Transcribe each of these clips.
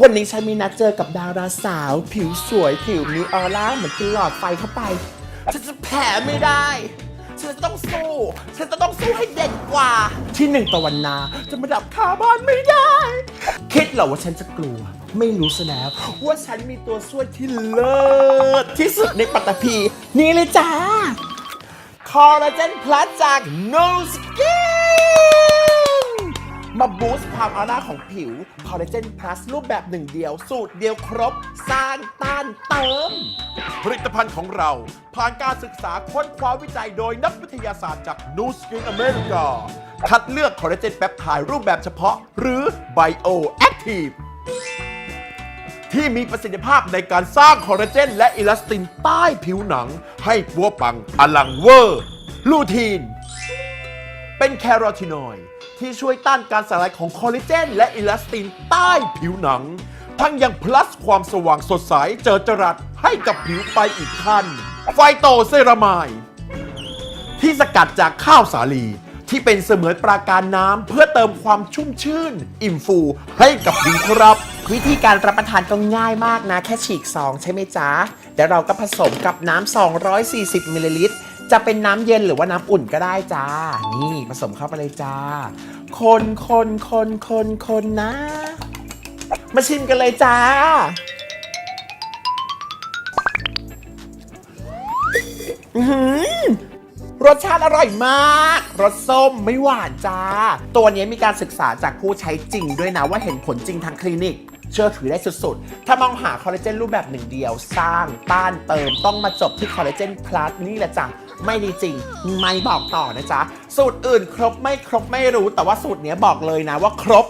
วันนี้ฉันมีนัดเจอกับดาราสาว ผิวสวยผิวมีออร่าเหมือนกินหลอดไฟเข้าไป ฉันจะแพ้ไม่ได้ ฉันจะต้องสู้ ฉันจะต้องสู้ให้เด่นกว่า ที่หนึ่งตะวันนาจะมาดับคาบ้านไม่ได้ คิดเหรอว่าฉันจะกลัว ไม่รู้ซะแล้วว่าฉันมีตัวช่วยที่เลิศที่สุดในปัตตภีนี่เลยจ้าคอลลาเจนพลัสจาก No Skin มาบูสต์ความออร่าของผิวคอลลาเจนพลัสรูปแบบหนึ่งเดียว สูตรเดียวครบ สร้างต้านเติม ผลิตภัณฑ์ของเราผ่านการศึกษาค้นคว้าวิจัยโดยนักวิทยาศาสตร์จาก New Skin America คัดเลือกคอลลาเจนแปปไทด์รูปแบบเฉพาะ หรือ Bioactive ที่มีประสิทธิภาพในการสร้างคอลลาเจนและอิลาสตินใต้ผิวหนัง ให้ปัวปังอลังเวอร์ ลูทีน เป็นแคโรทีนอยด์ ที่ช่วยต้านการสลายของคอลลาเจน และอิลาสตินใต้ผิวหนัง ทั้งยัง plus ความสว่างสดใสเจอจรัสให้กับผิวไปอีกขั้น ไฟโตเซรามายที่สกัดจากข้าวสาลี ที่เป็นเสมือนปราการน้ำเพื่อเติมความชุ่มชื่น อิ่มฟูให้กับผิวครับ วิธีการรับประทานก็ง่ายมากนะ แค่ฉีกซองใช่ไหมจ๊ะเดี๋ยวเราก็ผสมกับน้ำ 240 มิลลิลิตร จะเป็นน้ำเย็นหรือว่าน้ำอุ่นก็ได้จ้า นี่ผสมเข้าไปเลยจ้า คนคนคนคนคนนะ มาชิมกันเลยจ้า อื้อหือรสชาติอร่อยมาก รสส้มไม่หวานจ้า ตัวนี้มีการศึกษาจากผู้ใช้จริงด้วยนะว่าเห็นผลจริงทางคลินิก เชื่อถือได้สุดๆ ถ้ามองหาคอลลาเจนรูปแบบหนึ่งเดียว สร้างต้านเติมต้องมาจบที่คอลลาเจนพลัสนี่แหละจ้ะ ไม่ดีจริง ไม่บอกต่อนะจ๊ะ สูตรอื่นครบไม่ครบไม่รู้ แต่ว่าสูตรเนี้ยบอกเลยนะว่าครบ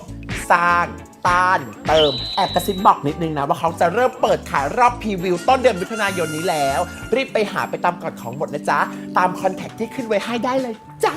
สร้างต้านเติม แอบกระซิบบอกนิดนึงนะว่าเขาจะเริ่มเปิดขายรอบพรีวิวต้นเดือนมิถุนายนนี้แล้ว รีบไปหาไปตามกฎของหมดนะจ๊ะ ตามคอนแทคที่ขึ้นไว้ให้ได้เลยจ้า